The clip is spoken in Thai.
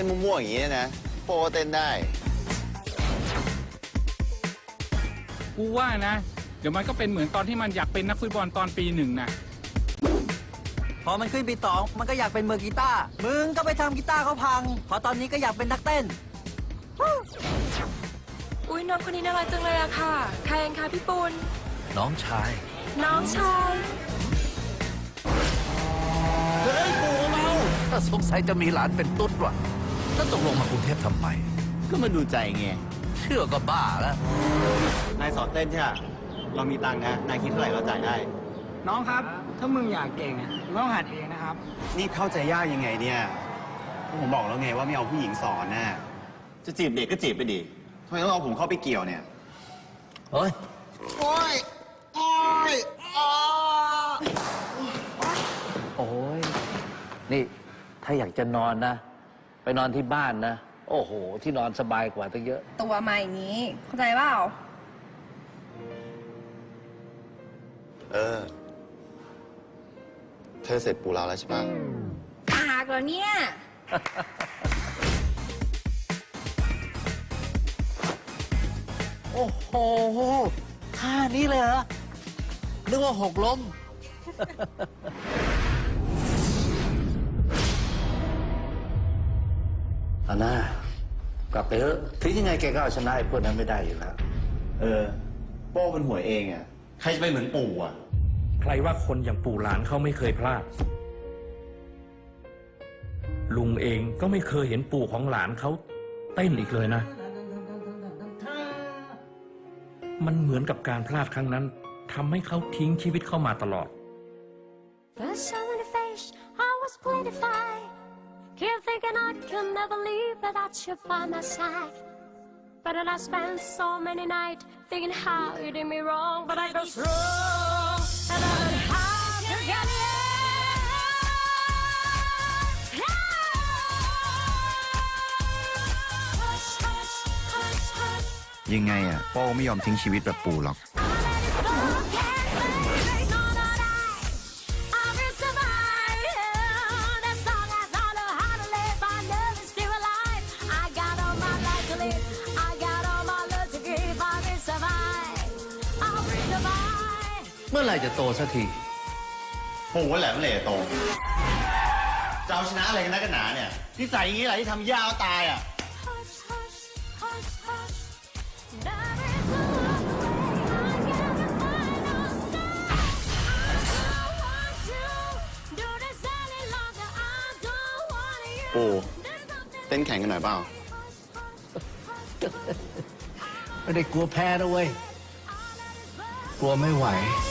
ต้นมั่วๆอย่างนี้เนี่ยนะโปรเต้นได้ กูว่านะ เดี๋ยวมันก็เป็นเหมือนตอนที่มันอยากเป็นนักฟุตบอลตอนปีหนึ่งนะพอมันขึ้นปีสองมันก็อยากเป็นมือกีตาร์มึงก็ไปทำกีตาร์เขาพัง พอตอนนี้ก็อยากเป็นนักเต้น อุ้ยน้องคนนี้น่ารักจังเลยอะค่ะ ใครเองคะพี่ปุณน้องชาย น้องชายถ้าสงสัยจะมีหลานเป็นตุ๊ดว่ะ แล้วตกลงมากรุงเทพทำไม ก็มาดูใจไง เชื่อก็บ้าแล้ว นายสอนเต้นใช่ไหมเรามีตังค์นะ นายคิดเท่าไหร่เราจ่ายได้ น้องครับ ถ้ามึงอยากเก่งอะมึงต้องหัดเองนะครับ นี่เข้าใจยากยังไงเนี่ย ผมบอกแล้วไงว่าไม่เอาผู้หญิงสอนน่ะ จะจีบเด็กก็จีบไปดิทำไมต้องเอาผมเข้าไปเกี่ยวเนี่ย เฮ้ย โอ้ย โอ้ยอ้าโอ้ย นี่ ถ้าอยากจะนอนนะ ไปนอนที่บ้านนะ โอ้โห ที่นอนสบายกว่าตั้งเยอะ ตัวมาอย่างนี้ เข้าใจเปล่าเออ เธอเสร็จปูเราแล้วใช่ปะปากแล้วเนี่ย โอ้โหท่านี้เลยเหรอนึกว่าหกล้ม อาน่ากลับไปเถอะถึงยังไงแกก็เอาชนะไอ้พวกนั้นไม่ได้อยู่แล้ว เออ โป้เป็นหัวยเองอะ ใครจะไปเหมือนปู่อะ ใครว่าคนอย่างปู่หลานเขาไม่เคยพลาด ลุงเองก็ไม่เคยเห็นปู่ของหลานเขาเต้นอีกเลยนะ มันเหมือนกับการพลาดครั้งนั้นทำให้เขาทิ้งชีวิตเข้ามาตลอด First time in the face, I was played Keep thinking I can never leave without you by my side. But then I spent so many nights thinking how you did me wrong, but I go wrong. And I learned how to get it. Hush, hush, hush, hush. ยังไงอะโป้ไม่ยอมทิ้งชีวิตแบบปู่หรอก เมื่อไหร่จะโตสักทีปู่ว่าแหละเมื่อไหร่จะโตจะเอาชนะอะไรกันนักกันหนาเนี่ยที่ใส่อย่างนี้แหละที่ทำย่าเอาตายอะปู่เต้นแข่งกันหน่อยเปล่า ไม่ได้กลัวแพ้นะเว้ย กลัวไม่ไหว Baby, hush, hush.